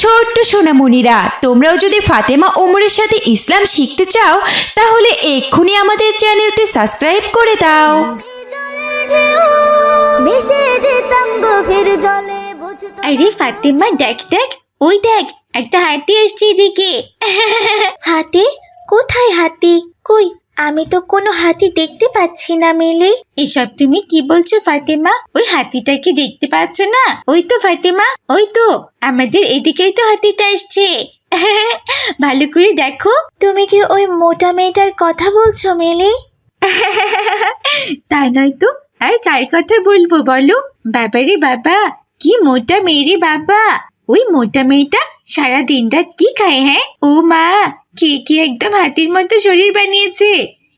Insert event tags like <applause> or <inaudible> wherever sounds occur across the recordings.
ছোট্ট সোনামণিরা, তোমরাও যদি ফাতেমা ওমরের সাথে ইসলাম শিখতে চাও, তাহলে এক্ষুনি আমাদের চ্যানেলটি সাবস্ক্রাইব করে দাও। আরে ফাতেমা, দেখ দেখ, ওই দেখ, একটা হাতি আসছে এদিকে। <laughs> হাতি? কোথায় হাতি? কই? আমি তো কোনো হাতি দেখতে পাচ্ছি না মেলে। এসব তুমি কি বলছো ফাতেমা? ওই হাতিটাকে দেখতে পাচ্ছ না? ওই তো ফাতেমা ওই তো। আমাদের এদিকেই তো হাতিটা আসছে <laughs> ভালো করে দেখো। তুমি কি ওই মোটা মেয়েটার কথা বলছো মেলে? <laughs> তা নয় তো। আর কার কথা বলব বলো? বাবারে বাবা কি মোটা মেয়ে বাবা। ওই মোটা মেয়েটা সারা দিন রাত কি খায় হ্যাঁ? ও মা কে কি একদম হাতির মতো শরীর বানিয়েছে।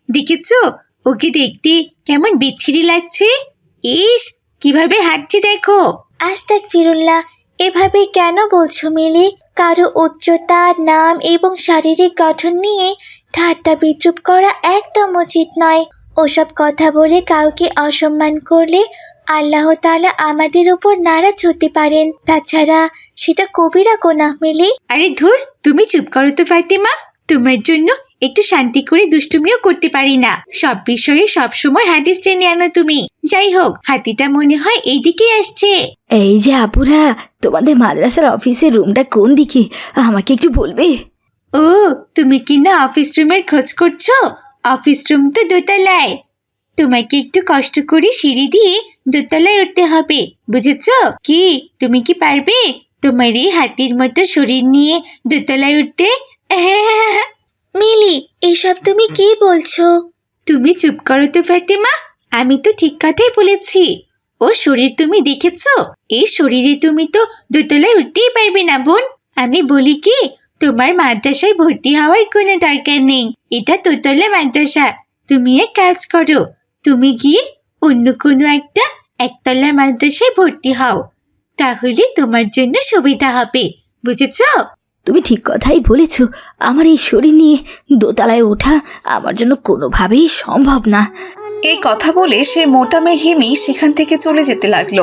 দেখেছ? ওকে দেখতে কেমন বিচ্ছিরি লাগছে। ইস কীভাবে হাঁটছে দেখো। আস্তাক ফিরুল্লাহ এভাবে কেন বলছো মিলি? কারও উচ্চতা নাম এবং শারীরিক গঠন নিয়ে ঠাট্টা বিচুপ করা একদম উচিত নয়। ওসব কথা বলে কাউকে অসম্মান করলে আল্লাহ তাআলা আমাদের উপর নারাজ হতে পারেন। তাছাড়া সেটা কবিরা গোনাহ মিলি। আরে ধুর তুমি চুপ করো তো ফাতিমা। তোমার জন্য একটু শান্তি করে দুষ্টুমিও করতে পারি না। সব বিষয়ে সব সময় হাদিস টেনে আনো তুমি। যাই হোক হাতিটা মনে হয় এইদিকে আসছে। এই যে আপুরা তোমাদের মাদ্রাসার অফিসের রুমটা কোন দিকে? আমাকে একটু বলবে? ও তুমি কি না অফিস রুমের খোঁজ করছ? অফিস রুম তো দোতলায়। তোমাকে একটু কষ্ট করে সিঁড়ি দিয়ে দোতলায় উঠতে হবে বুঝেছ? কি তুমি কি পারবে? তোমার এই হাতির মতো শরীর নিয়ে দোতলায় উঠতে? <laughs> মিলি, এসব তুমি কি বলছো? তুমি চুপ করো তো, ফাতেমা। আমি তো ঠিক কথাই বলেছি। ও শরীর তুমি দেখেছ? এই শরীরে তুমি তো দোতলায় উঠতেই পারবে না, বোন। আমি বলি কি, তোমার মাদ্রাসায় ভর্তি হওয়ার কোনো দরকার নেই। এটা দোতলা মাদ্রাসা। তুমি এক কাজ করো। তুমি গিয়ে অন্য কোনো একটা একতলা মাদ্রাসায় ভর্তি হও। তাহলে তোমার জন্য সুবিধা হবে। বুঝেছ? তুমি ঠিক কথাই বলেছ। আমার এই শরীর নিয়ে দোতলায় ওঠা আমার জন্য কোনোভাবেই সম্ভব না। এই কথা বলে সে মোটা মেয়ে হিমি সেখান থেকে চলে যেতে লাগল।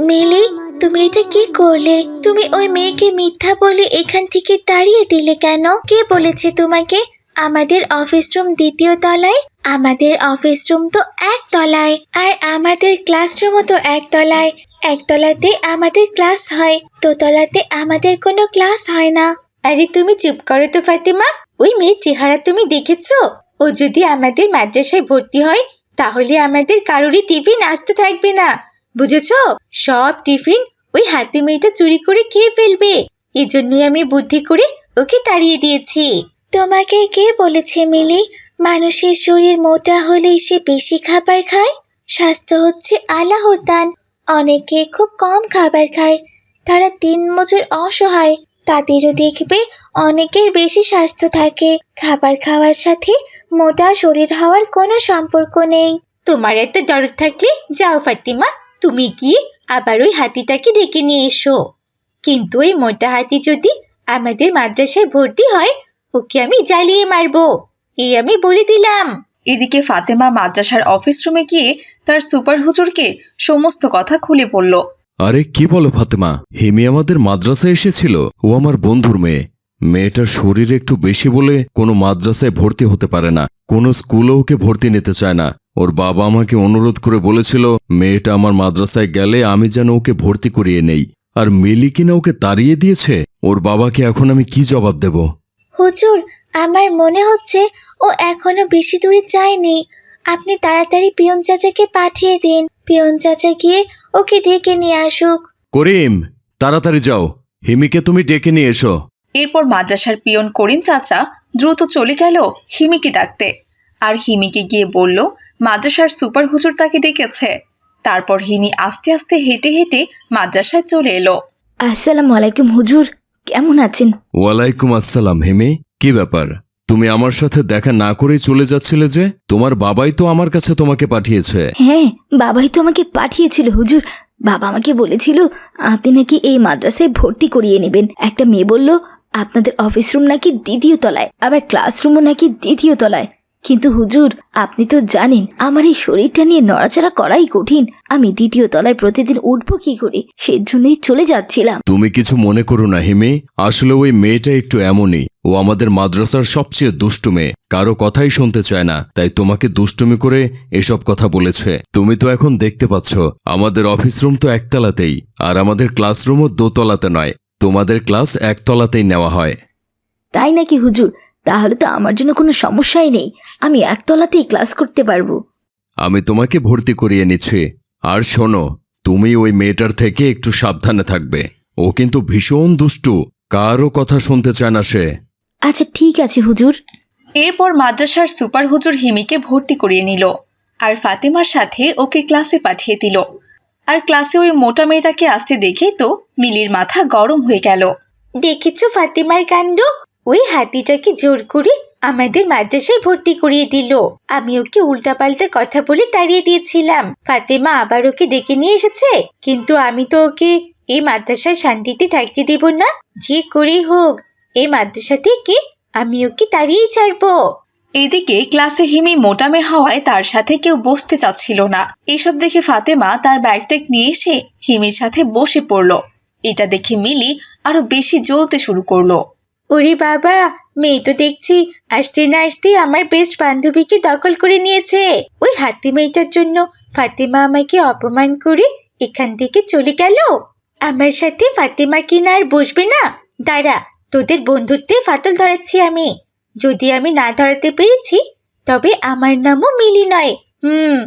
মিলি তুমি এটা কি করলে? তুমি ওই মেয়েকে মিথ্যা বলে এখান থেকে তাড়িয়ে দিলে কেন? কে বলেছে তোমাকে? আমাদের অফিস রুম দ্বিতীয় তলায়? আমাদের অফিস রুম তো এক তলায়। আর আমাদের ক্লাসরুমও তো এক তলায়। একতলাতে আমাদের ক্লাস হয় দোতলাতে আমাদের কোনো ক্লাস হয় না। আরে তুমি চুপ করো তো ফাতিমা। ওই মেয়ের চেহারা তুমি দেখেছ? ও যদি আমাদের মাদ্রাসায় ভর্তি হয় তাহলে আমাদের কারোরই টিফিন আসতে থাকবে না। বুঝেছ? সব টিফিন ওই হাতি মেয়েটা চুরি করে খেয়ে ফেলবে। এজন্যই আমি বুদ্ধি করে ওকে তাড়িয়ে দিয়েছি। তোমাকে কে বলেছে মিলি মানুষের শরীর মোটা হলেই সে বেশি খাবার খায়? স্বাস্থ্য হচ্ছে আল্লাহর দান। অনেকে খুব কম খাবার খায়। তারা তিন মজুর অসহায়। তাদেরও দেখবে অনেকের বেশি স্বাস্থ্য থাকে। খাবার খাওয়ার সাথে মোটা শরীর হওয়ার কোনো সম্পর্ক নেই। তোমার এত দরদ থাকলে যাও, ফাতিমা। তুমি গিয়ে আবার ওই হাতিটাকে ডেকে নিয়ে এসো। কিন্তু ওই মোটা হাতি যদি আমাদের মাদ্রাসায় ভর্তি হয়, ওকে আমি জ্বালিয়ে মারবো। এই আমি বলে দিলাম। এদিকে ফাতেমা মাদ্রাসার অফিস রুমে গিয়ে তার সুপার হুজুরকে সমস্ত কথা খুলে বলল। আরে কি বলো ফাতেমা হিমি আমাদের মাদ্রাসায় এসেছিল ও আমার বন্ধুর মেয়ে। মেয়েটার শরীর একটু বেশি বলে কোনো মাদ্রাসায় ভর্তি হতে পারে না কোনো স্কুলেও ওকে ভর্তি নিতে চায় না। ওর বাবা আমাকে অনুরোধ করে বলেছিল মেয়েটা আমার মাদ্রাসায় গেলে আমি যেন ওকে ভর্তি করিয়ে নেই। আর মিলি কিনা ওকে তাড়িয়ে দিয়েছে? ওর বাবাকে এখন আমি কি জবাব দেব? হুজুর আমার মনে হচ্ছে ও এখনও বেশি দূরে যায়নি। আপনি তাড়াতাড়ি পিয়ন চাচাকে পাঠিয়ে দিন। পিয়ন চাচা গিয়ে ওকে ডেকে নিয়ে আসুক। করিম তাড়াতাড়ি যাও। হিমিকে তুমি ডেকে নিয়ে এসো। এরপর মাদ্রাসার পিয়ন করিম চাচা দ্রুত চলে গেল হিমিকে ডাকতে। আর হিমিকে গিয়ে বলল মাদ্রাসার সুপার হুজুর তাকে ডেকেছে। তারপর হিমি আস্তে আস্তে হেঁটে হেঁটে মাদ্রাসায় চলে এলো। আসসালামু আলাইকুম হুজুর কেমন আছেন? ওয়ালাইকুম আসসালাম হিমি কি ব্যাপার? তুমি আমার সাথে দেখা না করেই চলে যাচ্ছিলে যে? তোমার বাবাই তো আমার কাছে তোমাকে পাঠিয়েছে। হ্যাঁ বাবাই তো আমাকে পাঠিয়েছিল হুজুর। বাবা আমাকে বলেছিল আপনি নাকি এই মাদ্রাসায় ভর্তি করিয়ে নেবেন। একটা মেয়ে বলল আপনাদের অফিস রুম নাকি দ্বিতীয় তলায় আবার ক্লাসরুমও নাকি দ্বিতীয় তলায়। কিন্তু হুজুর আপনি তো জানেন আমার এই শরীরটা নিয়ে নড়াচড়া করাই কঠিন। আমি দ্বিতীয় তলায় প্রতিদিন উঠবো কি করে? সেজন্যই চলে যাচ্ছিলাম। তুমি কিছু মনে করো না হিমি। আসলে ওই মেয়েটা একটু এমনই। ও আমাদের মাদ্রাসার সবচেয়ে দুষ্টু মেয়ে। কারও কথাই শুনতে চায় না তাই তোমাকে দুষ্টুমি করে এসব কথা বলেছে। তুমি তো এখন দেখতে পাচ্ছ আমাদের অফিস রুম তো একতলাতেই আর আমাদের ক্লাসরুমও দোতলাতে নয়। তোমাদের ক্লাস একতলাতেই নেওয়া হয়। তাই নাকি হুজুর? তাহলে তো আমার জন্য কোনো সমস্যাই নেই। আমি একতলাতেই ক্লাস করতে পারব। আমি তোমাকে ভর্তি করিয়ে নিচ্ছি। আর শোনো তুমি ওই মেয়েটার থেকে একটু সাবধানে থাকবে। ও কিন্তু ভীষণ দুষ্টু। কারও কথা শুনতে চায় না সে। আচ্ছা ঠিক আছে হুজুর। এরপর মাদ্রাসার সুপার হুজুর হিমিকে ভর্তি করিয়ে নিল আর ফাতেমার সাথে ওকে ক্লাসে পাঠিয়ে দিল। আর ক্লাসে ওই মোটা মেয়েটাকে আসতে দেখেই তো মিলির মাথা গরম হয়ে গেল। দেখেছ ফাতিমার কাণ্ড? ওই হাতিটাকে জোর করে আমাদের মাদ্রাসায় ভর্তি করিয়ে দিল। আমি ওকে উল্টাপাল্টা কথা বলে তাড়িয়ে দিয়েছিলাম। ফাতেমা আবার ওকে ডেকে নিয়ে এসেছে। কিন্তু আমি তো ওকে এই মাদ্রাসায় শান্তিতে থাকতে দেব না। যে করেই হোক এই মাদ্রাসা থেকে আমি ওকে তাড়িয়েই ছাড়বো? এদিকে ক্লাসে হিমি মোটামে হওয়ায় তার সাথে কেউ বসতে চাচ্ছিল না। এসব দেখে ফাতেমা তার ব্যাগট্যাগ নিয়ে এসে হিমির সাথে বসে পড়ল। এটা দেখে মিলি আরও বেশি জ্বলতে শুরু করল। ওরে বাবা মেয়ে তো দেখছি আসতে না আসতে আমার বেস্ট বান্ধবীকে দখল করে নিয়েছে। ওই হাতি মেয়েটার জন্য ফাতেমা আমাকে অপমান করে এখান থেকে চলে গেল। আমার সাথে ফাতেমা কিনা আর বসবে না? দাঁড়া তোদের বন্ধুত্বে ফাটল ধরাচ্ছি আমি। যদি আমি না ধরাতে পেরেছি তবে আমার নামও মিলি নয়। হুম।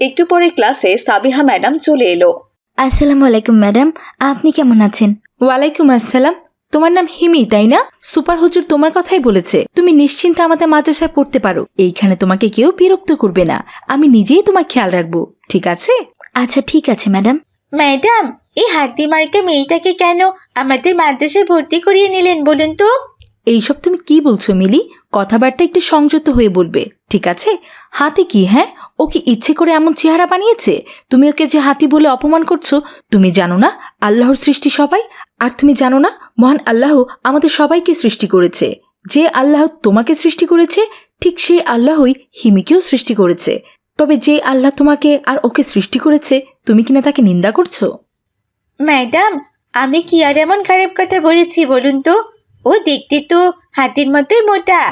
একটু পরে ক্লাসে সাবিহা ম্যাডাম চলে এলো। আসসালামু আলাইকুম ম্যাডাম আপনি কেমন আছেন? ওয়ালাইকুম আসসালাম। তোমার নাম হিমি তাই না? সুপার হুজুর তোমার কথাই বলেছে। তুমি নিশ্চিন্তে আমাদের মাদ্রাসায় পড়তে পারো। এইখানে তোমাকে কেউ বিরক্ত করবে না। আমি নিজেই তোমার খেয়াল রাখব। ঠিক আছে? আচ্ছা ঠিক আছে ম্যাডাম। ম্যাডাম এই হাতি মার্কা মেয়েটাকে কেন আমাদের মাদ্রাসায় ভর্তি করিয়ে নিলেন বলুন তো? এইসব তুমি কি বলছো, মিলি? কথাবার্তা একটু সংযত হয়ে বলবে, ঠিক আছে? হাতি কি হ্যাঁ? ও কি ইচ্ছে করে এমন চেহারা বানিয়েছে? তুমি ওকে যে হাতি বলে অপমান করছ, তুমি জানো না? আল্লাহর সৃষ্টি সবাই, আর তুমি জানো না, মহান আল্লাহ আমাদের সবাইকে সৃষ্টি করেছে। যে আল্লাহ তোমাকে সৃষ্টি করেছে, ঠিক সেই আল্লাহই হিমিকেও সৃষ্টি করেছে। তবে যে আল্লাহ তোমাকে আর ওকে সৃষ্টি করেছে, তুমি কিনা তাকে নিন্দা করছ? ম্যাডাম আমি কি আর এমন খারাপ কথা বলেছি বলুন তো? ও দেখতে তো হাতির মতোই মোটা।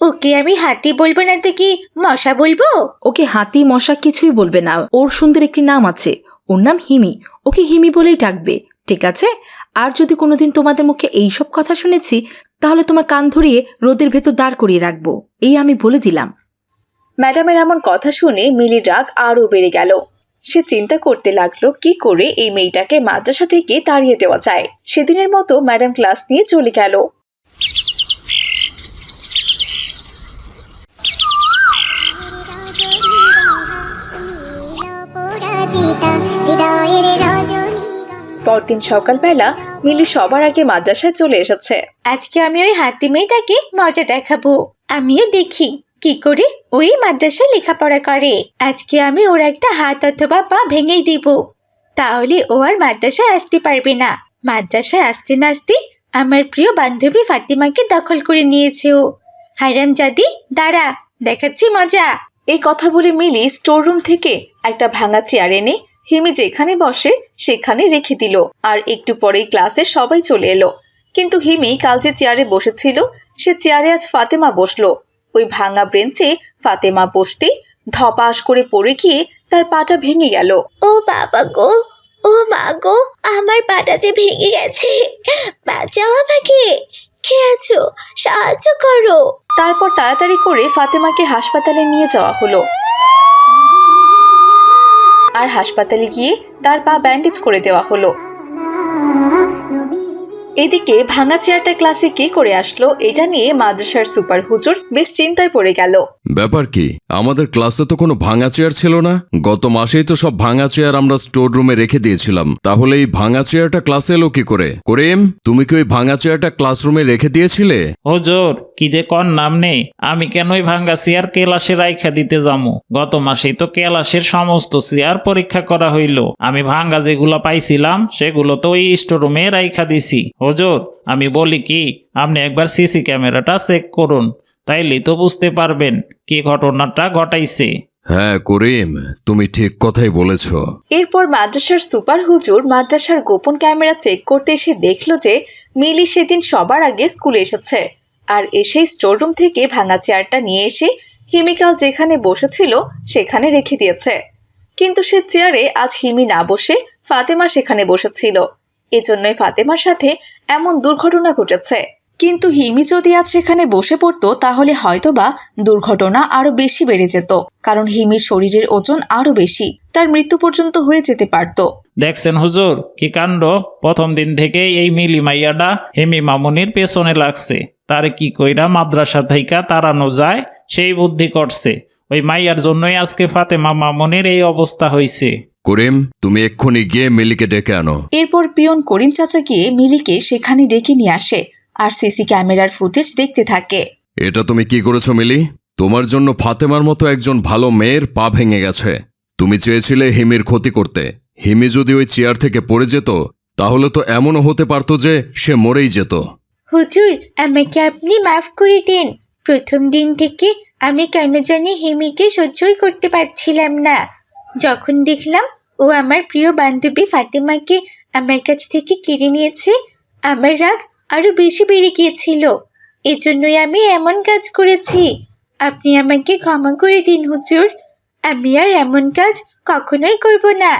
ওকে আমি হাতি বলব না তো কি মশা বলব? ওকে হাতি মশা কিছুই বলবে না। ওর সুন্দর একটি নাম আছে। ওর নাম হিমি। ওকে হিমি বলেই ডাকবে ঠিক আছে? আর যদি কোনোদিন তোমাদের মুখে এইসব কথা শুনেছি তাহলে তোমার কান ধরিয়ে রোদের ভেতর দাঁড় করিয়ে রাখব। এই আমি বলে দিলাম। ম্যাডামের এমন কথা শুনে মিলির রাগ আরও বেড়ে গেল। সে চিন্তা করতে লাগল কি করে এই মেয়েটাকে মাদ্রাসা থেকে তাড়িয়ে দেওয়া যায়। সেদিনের মতো ম্যাডাম ক্লাস নিয়ে চলে গেল। পরদিন সকালবেলা মিলি সবার আগে মাদ্রাসায় চলে এসেছে। আজকে আমি ওই হাতি মেয়েটাকে মজা দেখাবো। আমিও দেখি। কি করে? ওই মাদ্রাসায় লেখাপড়া করে। আজকে আমি ওর একটা হাত অথবা পা ভেঙেই দিব। তাহলে ও আর মাদ্রাসায় আসতে পারবে না। মাদ্রাসায় আসতে না আসতে আমার প্রিয় বান্ধবী ফাতিমাকে দখল করে নিয়েছে ও। হারাম জাদি, দাঁড়া, দেখাচ্ছি মজা। এই কথা বলে মিলি স্টোররুম থেকে একটা ভাঙা চেয়ার এনে হিমি যেখানে বসে সেখানে রেখে দিল আর একটু পরেই ক্লাসে সবাই চলে এলো। কিন্তু হিমি কাল যে চেয়ারে বসেছিল, সে চেয়ারে আজ ফাতেমা বসল। ওই ভাঙা বেঞ্চে ফাতেমা বসতে ধপাস করে পড়ে গিয়ে তার পাটা ভেঙে গেল। ও বাবা গো ও মা গো আমার পাটা যে ভেঙে গেছে। বাঁচাও আমাকে কে আছো? সাহায্য করো। তারপর তাড়াতাড়ি করে ফাতেমাকে হাসপাতালে নিয়ে যাওয়া হলো। আর হাসপাতালে গিয়ে তার পা ব্যান্ডেজ করে দেওয়া হলো। এদিকে ভাঙা চেয়ারটা ক্লাসে কে করে আসলো এটা নিয়ে মাদ্রাসার সুপার হুজুর বেশ চিন্তায় পড়ে গেল। ব্যাপার কি? আমাদের ক্লাসে তো কোনো ভাঙা চেয়ার ছিল না। গত মাসেই তো সব ভাঙা চেয়ার আমরা স্টোর রুমে রেখে দিয়েছিলাম। তাহলে এই ভাঙা চেয়ারটা ক্লাসে এলো কি করে? করিম তুমি কি ওই ভাঙা চেয়ারটা ক্লাসরুমে রেখে দিয়েছিলে? হুজুর কি যে কর নাম নেই। আমি কেন ওই ভাঙ্গা চেয়ার কেলাসে রাইখা দিতে যামু? গত মাসেই তো কেলাসের সমস্ত চেয়ার পরীক্ষা করা হইল। আমি ভাঙ্গা যেগুলো পাইছিলাম সেগুলো তো ওই স্টোর স্টোরুমে রাইখা দিছি। হুজুর আমি বলি কি আপনি একবার সিসি ক্যামেরাটা চেক করুন তাইলে তো বুঝতে পারবেন কি ঘটনাটা ঘটাইছে। হ্যাঁ করিম তুমি ঠিক কথাই বলেছ। এরপর মাদ্রাসার সুপার হুজুর মাদ্রাসার গোপন ক্যামেরা চেক করতে এসে দেখল যে মিলি সেদিন সবার আগে স্কুলে এসেছে। আর এসেই স্টোররুম থেকে ভাঙা চেয়ারটা নিয়ে এসে হিমিকাল যেখানে বসেছিল সেখানে রেখে দিয়েছে। কিন্তু সে চেয়ারে আজ হিমি না বসে ফাতেমা সেখানে বসেছিল। এজন্যই ফাতেমার সাথে এমন দুর্ঘটনা ঘটেছে। কিন্তু হিমি যদি আজ সেখানে বসে পড়তো, তাহলে হয়তোবা দুর্ঘটনা আরও বেশি বেড়ে যেত, কারণ হিমির শরীরের ওজন আরও বেশি, তার মৃত্যু পর্যন্ত হয়ে যেতে পারত। দেখছেন হুজুর, কি কাণ্ড? প্রথম দিন থেকেই এই মিলি মাইয়াডা হেমি মামুনির পেছনে লাগছে। তার কি কইরা মাদ্রাসা থাইকা তাড়ানো যায়, সেই বুদ্ধি করছে। ওই মাইয়ার জন্যই আজকে ফাতেমা মামুনির এই অবস্থা হইছে। করিম তুমি এক্ষুনি গিয়ে মিলিকে ডেকে আনো। এরপর পিয়ন করিম চাচা গিয়ে মিলিকে সেখানে ডেকে নিয়ে আসে আর সিসি ক্যামেরার ফুটেজ দেখতে থাকে। এটা তুমি কি করেছ মিলি? তোমার জন্য ফাতেমার মতো একজন ভালো মেয়ের পা ভেঙে গেছে। তুমি চেয়েছিলে হিমির ক্ষতি করতে। হিমি যদি ওই চেয়ার থেকে পড়ে যেত তাহলে তো এমনও হতে পারত যে সে মরেই যেত। হুজুর আমাকে আপনি মাফ করে দিন। প্রথম দিন থেকে আমি কেন জানি হিমিকে সহ্যই করতে পারছিলাম না। যখন দেখলাম ও আমার প্রিয় বান্ধবী ফাতেমাকে আমার কাছ থেকে কেড়ে নিয়েছে আমার রাগ আরও বেশি বেড়ে গিয়েছিল। এজন্যই আমি এমন কাজ করেছি। আপনি আমাকে ক্ষমা করে দিন হুজুর। আমি আর এমন কাজ কখনোই করব না।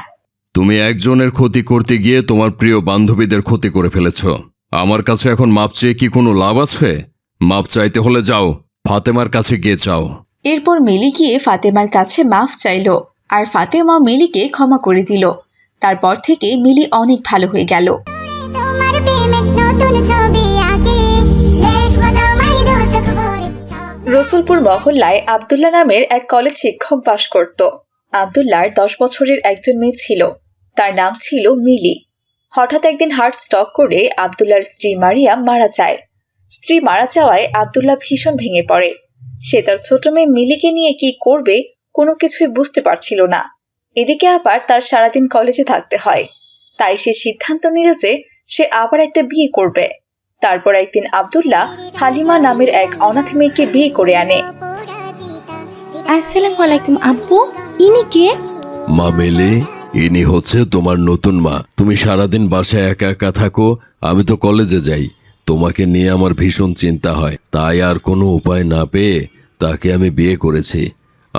তুমি একজনের ক্ষতি করতে গিয়ে তোমার প্রিয় বান্ধবীদের ক্ষতি করে ফেলেছ। আমার কাছে এখন মাপ চেয়ে কি কোনো লাভ আছে? মাপ চাইতে হলে যাও ফাতেমার কাছে গিয়ে চাও এরপর মিলি গিয়ে ফাতেমার কাছে মাফ চাইল। আর ফাতেমা মিলিকে ক্ষমা করে দিল। তারপর থেকে মিলি অনেক ভালো হয়ে গেল। রসুলপুর মহল্লায় আবদুল্লাহ নামের এক কলেজ শিক্ষক বাস করত। আবদুল্লাহর দশ বছরের একজন মেয়ে ছিল। তার নাম ছিল মিলি। হঠাৎ একদিন হার্ট স্টক করে আবদুল্লার স্ত্রী মারিয়া মারা যায়। স্ত্রী মারা যাওয়ায় আবদুল্লাহ ভীষণ ভেঙে পড়ে। সে তার ছোট মেয়ে মিলিকে নিয়ে কি করবে কোনো কিছুই বুঝতে পারছিল না। এদিকে আবার তার সারাদিন কলেজে থাকতে হয়। তাই সে সিদ্ধান্ত নিল যে সে আবার একটা বিয়ে করবে। তারপর একদিন আবদুল্লাহ হালিমা নামের এক অনাথ মেয়েকে বিয়ে করে আনে। আসসালামু আলাইকুম আব্বু। ইনি কে? মা মেলে ইনি হচ্ছে তোমার নতুন মা। তুমি সারাদিন বাসায় একা একা থাকো আমি তো কলেজে যাই। তোমাকে নিয়ে আমার ভীষণ চিন্তা হয়। তাই আর কোনো উপায় না পেয়ে তাকে আমি বিয়ে করেছি।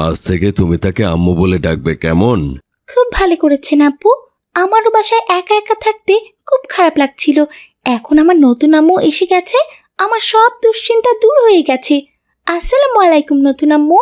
আজ থেকে তুমি তাকে আম্মু বলে ডাকবে কেমন? খুব ভালো করেছেন আব্বু আমারও বাসায় একা একা থাকতে খুব খারাপ লাগছিল। এখন আমার নতুন আম্মু এসে গেছে। আমার সব দুশ্চিন্তা দূর হয়ে গেছে। আসসালামু আলাইকুম নতুন আম্মু।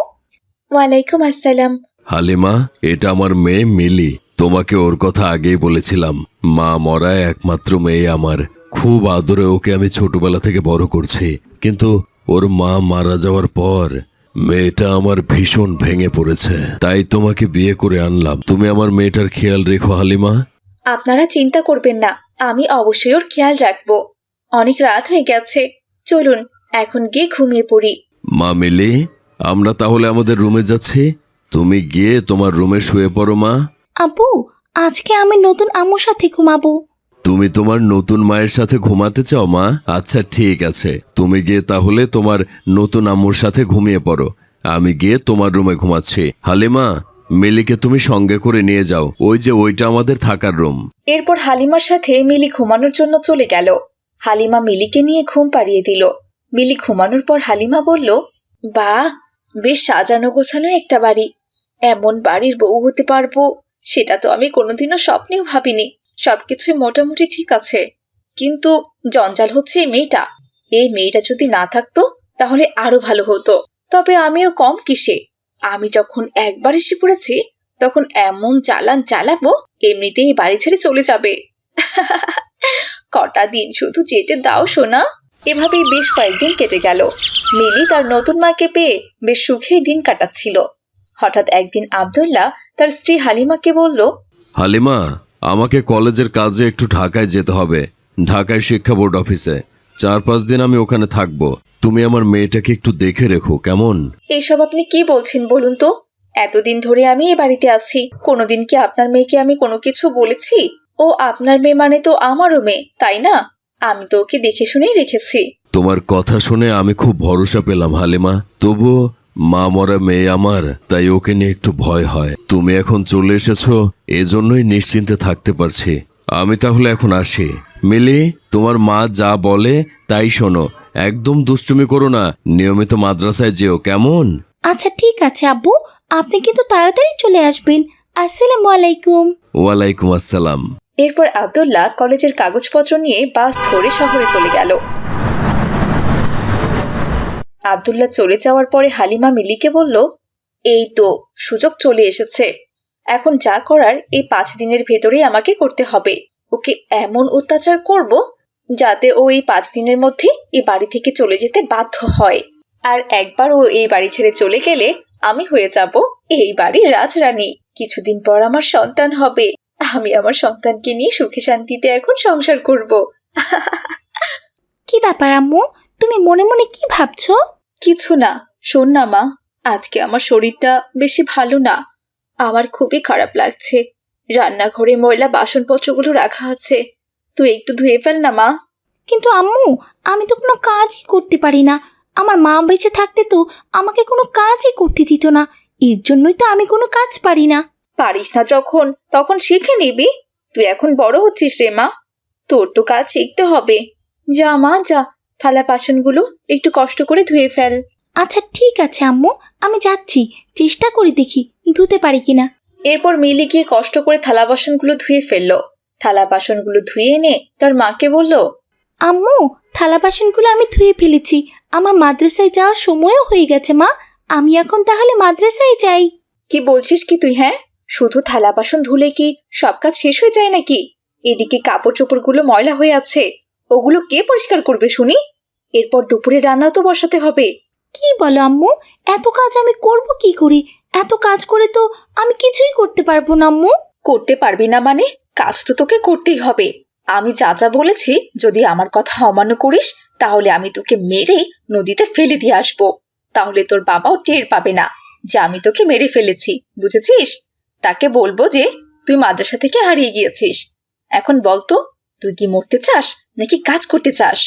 ওয়ালাইকুম আসসালাম। হালিমা এটা আমার মেয়ে মিলি। তোমাকে ওর কথা আগেই বলেছিলাম। মা মরায় একমাত্র মেয়ে আমার। খুব আদরে ওকে আমি ছোটবেলা থেকে বড় করছি। কিন্তু ওর মা মারা যাওয়ার পর মেয়েটা আমার ভীষণ ভেঙে পড়েছে। তাই তোমাকে বিয়ে করে আনলাম। তুমি আমার মেয়েটার খেয়াল রেখো হালিমা। আপনারা চিন্তা করবেন না আমি অবশ্যই ওর খেয়াল রাখব। অনেক রাত হয়ে গেছে। চলুন এখন গিয়ে ঘুমিয়ে পড়ি। মা মিলি আমরা তাহলে আমাদের রুমে যাচ্ছি? তুমি গিয়ে তোমার রুমে শুয়ে পড়ো মা। আব্বু আজকে আমি নতুন আম্মুর সাথে ঘুমাবো। তুমি তোমার নতুন মায়ের সাথে ঘুমাতে চাও, মা? আচ্ছা ঠিক আছে। তুমি গিয়ে তাহলে তোমার নতুন আম্মুর সাথে ঘুমিয়ে পড়ো। আমি গিয়ে তোমার রুমে ঘুমাচ্ছি। হালিমা, মিলিকে তুমি সঙ্গে করে নিয়ে যাও। ওই যে ওইটা আমাদের থাকার রুম। এরপর হালিমার সাথে মিলি ঘুমানোর জন্য চলে গেল। হালিমা মিলিকে নিয়ে ঘুম পাড়িয়ে দিল। মিলি ঘুমানোর পর হালিমা বলল বাহ বেশ সাজানো গোছানো একটা বাড়ি। এমন বাড়ির বউ হতে পারব, সেটা তো আমি কোনোদিনও স্বপ্নেও ভাবিনি। সবকিছুই মোটামুটি ঠিক আছে। কিন্তু জঞ্জাল হচ্ছে এই মেয়েটা। এই মেয়েটা যদি না থাকতো, তাহলে আরও ভালো হতো। তবে আমিও কম কিসে? আমি যখন একবার এসে পড়েছি, তখন এমন চালান চালাবো এমনিতেই বাড়ি ছেড়ে চলে যাবে। কটা দিন শুধু যেতে দাও, সোনা। এভাবেই বেশ কয়েকদিন কেটে গেল। মিলি তার নতুন মাকে পেয়ে বেশ সুখে দিন কাটাচ্ছিল। হঠাৎ একদিন আব্দুল্লাহ তার স্ত্রী হালিমাকে বলল, হালিমা আমাকে কলেজের কাজে একটু ঢাকায় যেতে হবে। ঢাকায় শিক্ষা বোর্ড অফিসে। চার পাঁচ দিন আমি ওখানে থাকব। তুমি আমার মেয়েটাকে একটু দেখে রেখো কেমন? এসব আপনি কি বলছেন বলুন তো? এতদিন ধরে আমি এ বাড়িতে আছি। কোনোদিন কি আপনার মেয়েকে আমি কোনো কিছু বলেছি? ও আপনার মেয়ে মানে তো আমারও মেয়ে তাই না? আমি তো ওকে দেখে শুনেই রেখেছি। তোমার কথা শুনে আমি খুব ভরসা পেলাম হালিমা। তবুও মা মরা মেয়ে আমার তাই ওকে নিয়ে একটু ভয় হয়। তুমি এখন চলে এসেছ এজন্যই নিশ্চিন্তে থাকতে পারছি। আমি তাহলে এখন আসি। মিলি তোমার মা যা বলে তাই শোনো। একদম দুষ্টুমি করো না। নিয়মিত মাদ্রাসায় যেও কেমন? আচ্ছা ঠিক আছে আব্বু। আপনি কিন্তু তাড়াতাড়ি চলে আসবেন। আসসালামু আলাইকুম। ওয়ালাইকুম আসসালাম। এরপর আব্দুল্লাহ কলেজের কাগজপত্র নিয়ে বাস ধরে শহরে চলে গেল। আব্দুল্লাহ চলে যাওয়ার পরে হালিমা মিলিকে বলল, এই তো, সুযোগ চলে এসেছে। এখন যা করার এই পাঁচ দিনের ভেতরেই আমাকে করতে হবে। ওকে এমন অত্যাচার করব যাতে ও এই পাঁচ দিনের মধ্যে এই বাড়ি থেকে চলে যেতে বাধ্য হয়। আর একবার ও এই বাড়ি ছেড়ে চলে গেলে আমি হয়ে যাব এই বাড়ির রাজরানী। কিছুদিন পর আমার সন্তান হবে। আমি আমার সন্তানকে নিয়ে সুখে শান্তিতে এখন সংসার করব। কি ব্যাপার আম্মু? তুমি মনে মনে কি ভাবছ? কিছু না। শোন না মা আজকে আমার শরীরটা বেশি ভালো না। আমার খুবই খারাপ লাগছে। রান্নাঘরে ময়লা বাসনপত্রগুলো রাখা আছে। তুই একটু ধুয়ে ফেল না মা। কিন্তু আম্মু আমি তো কোনো কাজই করতে পারি না। আমার মা বেঁচে থাকতে তো আমাকে কোনো কাজই করতে দিত না। এর জন্যই তো আমি কোনো কাজ পারি না। পারিস না যখন তখন শিখে নিবি। তুই এখন বড় হচ্ছিস রে মা। তোর তো কাজ শিখতে হবে। যা মা যা। থালা বাসনগুলো একটু কষ্ট করে ধুয়ে ফেল। আচ্ছা ঠিক আছে আম্মু। আমি যাচ্ছি। চেষ্টা করে দেখি ধুতে পারি কিনা। এরপর মিলি গিয়ে কষ্ট করে থালা বাসনগুলো ধুয়ে ফেলল। থালা বাসনগুলো ধুয়ে এনে তার মাকে বলল আম্মু থালা বাসনগুলো আমি ধুয়ে ফেলেছি। আমার মাদ্রাসায় যাওয়ার সময়ও হয়ে গেছে মা। আমি এখন তাহলে মাদ্রাসায় যাই। কি বলছিস কি তুই হ্যাঁ? শুধু থালা বাসন ধুলে কি সব কাজ শেষ হয়ে যায় নাকি? এদিকে কাপড় চোপড়গুলো ময়লা হয়ে আছে। ওগুলো কে পরিষ্কার করবে শুনি? এরপর দুপুরে রান্নাও তো বসাতে হবে। কি বলো আম্মু? এত কাজ আমি করব কি করি? এত কাজ করে তো আমি কিছুই করতে পারব না আম্মু। করতে পারবি না মানে? কাজ তো তোকে করতেই হবে। আমি যা যা বলেছি যদি আমার কথা অমান্য করিস তাহলে আমি তোকে মেরে নদীতে ফেলে দিয়ে আসব। তাহলে তোর বাবাও টের পাবে না যে আমি তোকে মেরে ফেলেছি বুঝেছিস? তাকে বলব যে তুই মাদ্রাসা থেকে হারিয়ে গিয়েছিস। এখন বলতো তুই কি মরতে চাস? নাকি কাজ করতে চাস?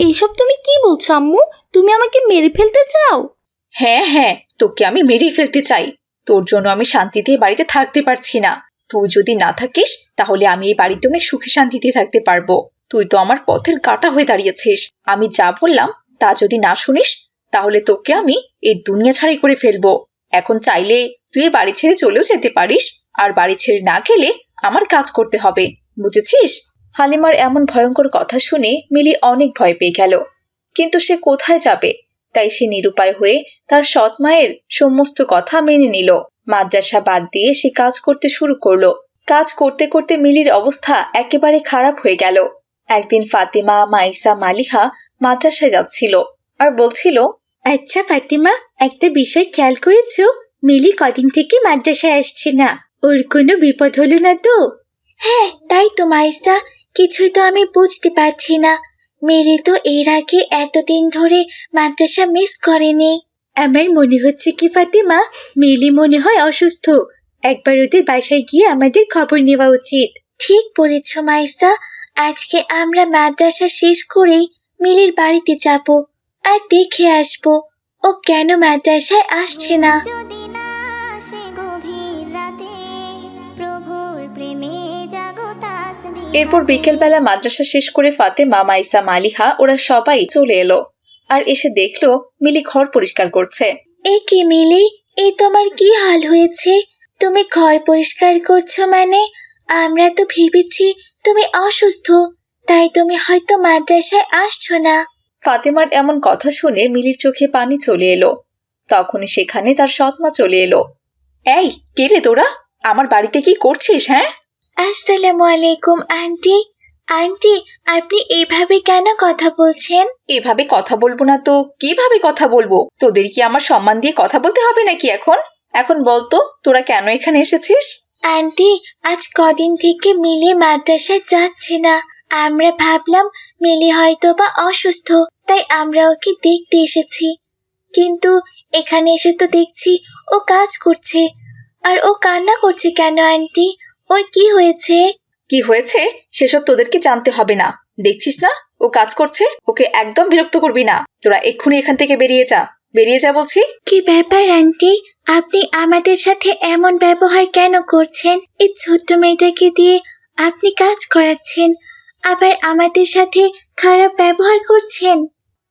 এইসব তুমি কি বলছো আম্মু? তুমি আমাকে মেরে ফেলতে চাও? হ্যাঁ হ্যাঁ তোকে আমি মেরেই ফেলতে চাই। তোর জন্য আমি শান্তিতে এ বাড়িতে থাকতে পারছি না। তুই যদি না থাকিস তাহলে আমি এই বাড়িতে অনেক সুখে শান্তিতে থাকতে পারব। তুই তো আমার পথের কাটা হয়ে দাঁড়িয়েছিস। আমি যা বললাম তা যদি না শুনিস তাহলে তোকে আমি এই দুনিয়া ছাড়াই করে ফেলব। এখন চাইলে তুই এই বাড়ি ছেড়ে চলেও যেতে পারিস। আর বাড়ি ছেড়ে না গেলে আমার কাজ করতে হবে। বুঝেছিস? হালিমার এমন ভয়ঙ্কর কথা শুনে মিলি অনেক ভয় পেয়ে গেল। কিন্তু সে কোথায় যাবে? তাই সে নিরুপায় হয়ে তার সৎ মায়ের সমস্ত কথা মেনে নিল। মাদ্রাসা বাদ দিয়ে সে কাজ করতে শুরু করল। কাজ করতে করতে মিলির অবস্থা একেবারে খারাপ হয়ে গেল। একদিন ফাতিমা মাইসা মালিহা মাদ্রাসায় যাচ্ছিল আর বলছিল আচ্ছা ফাতিমা একটা বিষয় খেয়াল করেছ? মিলি কদিন থেকে মাদ্রাসায় আসছে না। ওর কোনো বিপদ হলো না তো? হ্যাঁ তাই তো মাইসা। কিছুই তো আমি বুঝতে পারছি না। মেরে তো এর আগে এতদিন ধরে মাদ্রাসা মিস করেনি। আমার মনে হচ্ছে কি, ফাতিমা? মিলি মনে হয় অসুস্থ। একবার ওদের বাসায় গিয়ে আমাদের খবর নেওয়া উচিত। ঠিক বলেছ, মাইসা। আজকে আমরা মাদ্রাসা শেষ করেই মিলির বাড়িতে যাব। আর দেখে আসব। ও কেন মাদ্রাসায় আসছে না? এরপর বিকেলবেলা মাদ্রাসা শেষ করে ফাতেমা মাইসা মালিহা ওরা সবাই চলে এলো। আর এসে দেখল মিলি ঘর পরিষ্কার করছে। এ কি মিলি? এ তোমার কি হাল হয়েছে? তুমি ঘর পরিষ্কার করছ মানে? আমরা তো ভেবেছি তুমি অসুস্থ তাই তুমি হয়তো মাদ্রাসায় আসছো না। ফাতেমার এমন কথা শুনে মিলির চোখে পানি চলে এলো। তখনই সেখানে তার সৎমা চলে এলো। এই কে রে তোরা? আমার বাড়িতে কি করছিস হ্যাঁ? আসসালামু আলাইকুম আন্টি। আন্টি আপনি এভাবে কেন কথা বলছেন? এভাবে কথা বলব না তো। কীভাবে কথা বলব? তোদের কি আমার সম্মান দিয়ে কথা বলতে হবে নাকি এখন? এখন বলতো তোরা কেন এখানে এসেছিস? আন্টি আজ কদিন থেকে মিলি মাদ্রাসায় যাচ্ছে না। আমরা ভাবলাম মিলি হয়তো বা অসুস্থ তাই আমরা ওকে দেখতে এসেছি। কিন্তু এখানে এসে তো দেখছি ও কাজ করছে। আর ও কান্না করছে কেন আন্টি? ওর কি হয়েছে? কি হয়েছে? সেসব তোদেরকে জানতে হবে না। দেখছিস না? ও কাজ করছে। ওকে একদম বিরক্ত করবি না। তোরা এক্ষুনি এখান থেকে বেরিয়ে যা। বেরিয়ে যা বলছি। কি ব্যাপার আন্টি? আপনি আমাদের সাথে এমন ব্যবহার কেন করছেন? এই ছোট্ট মেয়েটাকে দিয়ে আপনি কাজ করাচ্ছেন আবার আমাদের সাথে খারাপ ব্যবহার করছেন।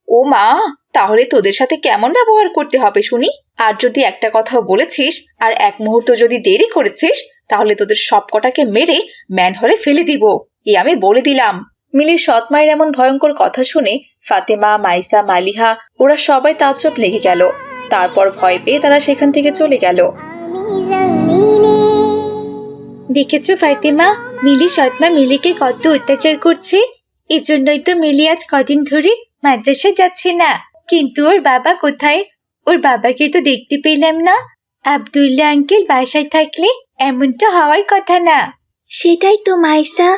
ও মা তাহলে তোদের সাথে কেমন ব্যবহার করতে হবে শুনি? আর যদি একটা কথাও বলেছিস আর এক মুহূর্ত যদি দেরি করেছিস তাহলে তোদের সব কটাকে মেরে ম্যান হলে ফেলে দিব। এ আমি বলে দিলাম। মিলির সৎ মায়ের এমন ভয়ঙ্কর কথা শুনে ফাতেমা, মাইসা, মালিহা, ওরা সবাই তাজ্জব লেগে গেল। তারপর ভয় পেয়ে তারা সেখান থেকে চলে গেল। দেখেছ ফাতিমা? মিলি সৎমা মিলিকে কত অত্যাচার করছে? এজন্যই তো মিলি আজ কদিন ধরে মাদ্রাসা যাচ্ছে না। কিন্তু ওর বাবা কোথায়? ওর বাবাকে তো দেখতে পেলাম না। আব্দুল্লাহ আঙ্কেল বাসায় থাকলে এমনটা হওয়ার কথা না। সেটাই তো মাইসা।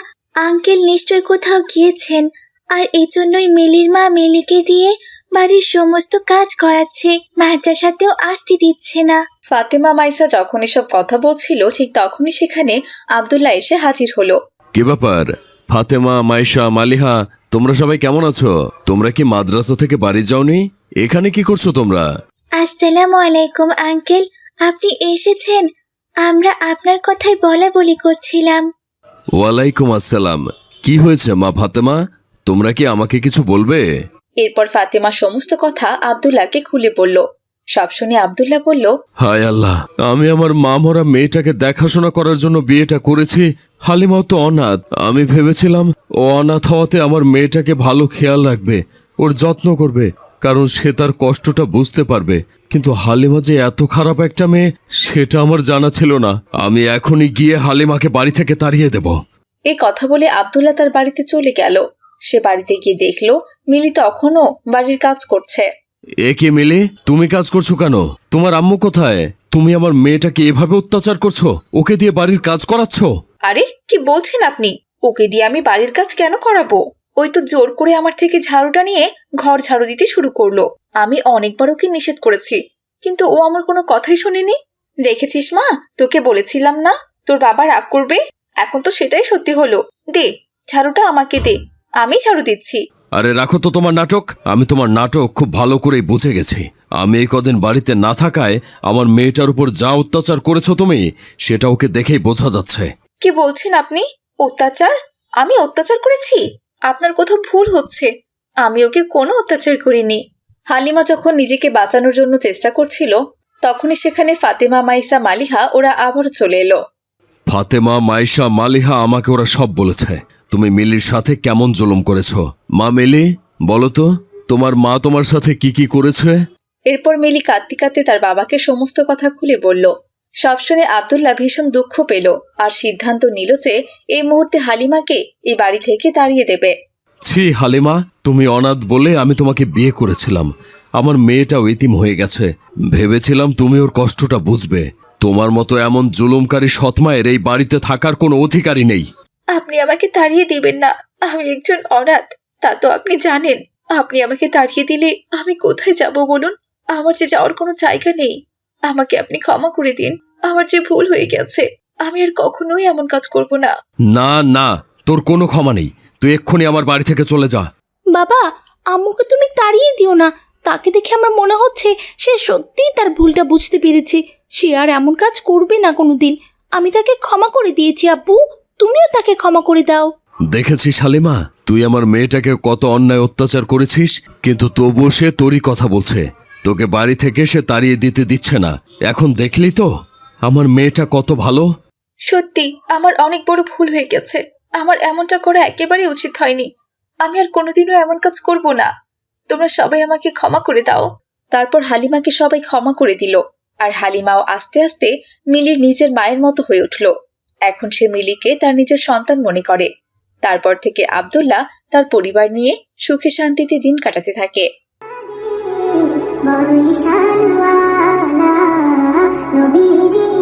আঙ্কেল নিশ্চয় কোথাও গিয়েছেন আর এই জন্যই মিলির মা মিলিকে দিয়ে বাড়ির সমস্ত কাজ করাচ্ছে মাদ্রাসাতেও আসতে দিচ্ছে না। ফাতেমা মাইসা যখন এসব কথা বলছিল ঠিক তখনই সেখানে আব্দুল্লাহ এসে হাজির হলো। কি ব্যাপার? ফাতেমা মাইশা মালিহা তোমরা সবাই কেমন আছো? তোমরা কি মাদ্রাসা থেকে বাড়ি যাওনি? এখানে কি করছ তোমরা? আসসালামু আলাইকুম আঙ্কেল। আপনি এসেছেন। আমরা আপনার কথাই বলা বলি করছিলাম। ওয়ালাইকুম আসসালাম। কি হয়েছে মা ফাতেমা? তোমরা কি আমাকে কিছু বলবে? এরপর ফাতেমা সমস্ত কথা আব্দুল্লাহকে খুলে বলল। সব শুনে আব্দুল্লাহ বলল হায় আল্লাহ আমি আমার মা মরা মেয়েটাকে দেখাশোনা করার জন্য বিয়েটা করেছি। হালিমাও তো অনাথ। আমি ভেবেছিলাম ও অনাথ হওয়াতে আমার মেয়েটাকে ভালো খেয়াল রাখবে। ওর যত্ন করবে। কারণ সে তার কষ্টটা বুঝতে পারবে। কিন্তু হালিমা যে এত খারাপ একটা মেয়ে সেটা আমার জানা ছিল না। আমি এখনই গিয়ে হালিমাকে বাড়ি থেকে তাড়িয়ে দেব। এই কথা বলে আব্দুল্লাহ তার বাড়িতে চলে গেল। সে বাড়িতে গিয়ে দেখল মিলি তখনও বাড়ির কাজ করছে। এ কি মিলি? তুমি কাজ করছ কেন? তোমার আম্মু কোথায়? তুমি আমার মেয়েটাকে এভাবে অত্যাচার করছ? ওকে দিয়ে বাড়ির কাজ করাচ্ছ? আরে কি বলছেন আপনি? ওকে দিয়ে আমি বাড়ির কাজ কেন করাবো? ওই তো জোর করে আমার থেকে ঝাড়ুটা নিয়ে ঘর ঝাড়ু দিতে শুরু করল। আমি অনেকবার ওকে নিষেধ করেছি কিন্তু ও আমার কোনো কথাই শোনেনি। দেখেছিস মা তোকে বলেছিলাম না তোর বাবা রাগ করবে? এখন তো সেটাই সত্যি হলো। দে ঝাড়ুটা আমাকে দে আমি ঝাড়ু দিচ্ছি। আরে রাখো তো তোমার নাটক আমি তোমার নাটক খুব ভালো করেই বুঝে গেছি। আমি এই কদিন বাড়িতে না থাকায় আমার মেয়েটার উপর যা অত্যাচার করেছ তুমি সেটা ওকে দেখেই বোঝা যাচ্ছে। কি বলছেন আপনি? অত্যাচার? আমি অত্যাচার করেছি? আপনার কোথাও ভুল হচ্ছে। আমি ওকে কোনো অত্যাচার করিনি। হালিমা যখন নিজেকে বাঁচানোর জন্য চেষ্টা করছিল তখনই সেখানে ফাতেমা মাইসা মালিহা ওরা আবার চলে এলো। ফাতেমা মাইশা মালিহা আমাকে ওরা সব বলেছে। তুমি মিলির সাথে কেমন জুলুম করেছ? মা মিলি বলো তো তোমার মা তোমার সাথে কি কি করেছে? এরপর মিলি কাঁদতে কাঁদতে তার বাবাকে সমস্ত কথা খুলে বলল। সব শুনে আবদুল্লাহ ভীষণ দুঃখ পেল আর সিদ্ধান্ত নিল যে এই মুহূর্তে হালিমাকে এই বাড়ি থেকে তাড়িয়ে দেবে। ছি হালিমা তুমি অনাথ বলে আমি তোমাকে বিয়ে করেছিলাম। আমার মেয়েটাও এতিম হয়ে গেছে। ভেবেছিলাম তুমি ওর কষ্টটা বুঝবে। তোমার মতো এমন জুলুমকারী সৎমায়ের এই বাড়িতে থাকার কোনো অধিকারই নেই। আপনি আমাকে তাড়িয়ে দিবেন না। আমি একজন অনাথ তা তো আপনি জানেন। আপনি আমাকে তাড়িয়ে দিলে আমি কোথায় যাব বলুন? আমার যে যাওয়ার কোনো জায়গা নেই। আমাকে আপনি ক্ষমা করে দিন। আমার যে ভুল হয়ে গেছে আমি আর কখনোই এমন কাজ করব না। না না তোর কোনো ক্ষমা নেই। তুই এক্ষুনি আমার বাড়ি থেকে চলে যা। বাবা আম্মুকে তুমি তাড়িয়ে দিও না। তাকে দেখে আমার মনে হচ্ছে সে সত্যিই তার ভুলটা বুঝতে পেরেছে। সে আর এমন কাজ করবে না কোনোদিন। আমি তাকে ক্ষমা করে দিয়েছি আব্বু। তুমিও তাকে ক্ষমা করে দাও। দেখেছিস হালিমা? তুই আমার মেয়েটাকে কত অন্যায় অত্যাচার করেছিস কিন্তু তবুও সে তোরই কথা বলছে। তোকে বাড়ি থেকে সে তাড়িয়ে দিতে দিচ্ছে না। এখন দেখলি তো? আমার মেয়েটা কত ভালো? সত্যি, আমার অনেক বড় ভুল হয়ে গেছে। আমার এমনটা করা একেবারে উচিত হয়নি। আমি আর কোনোদিনও এমন কাজ করব না। তোমরা সবাই আমাকে ক্ষমা করে দাও। তারপর হালিমাকে সবাই ক্ষমা করে দিল। আর হালিমাও আস্তে আস্তে মিলির নিজের মায়ের মতো হয়ে উঠল। এখন সে মিলিকে তার নিজের সন্তান মনে করে। তারপর থেকে আবদুল্লাহ তার পরিবার নিয়ে সুখে শান্তিতে দিন কাটাতে থাকে। বড়ই শানওয়ালা নবীজি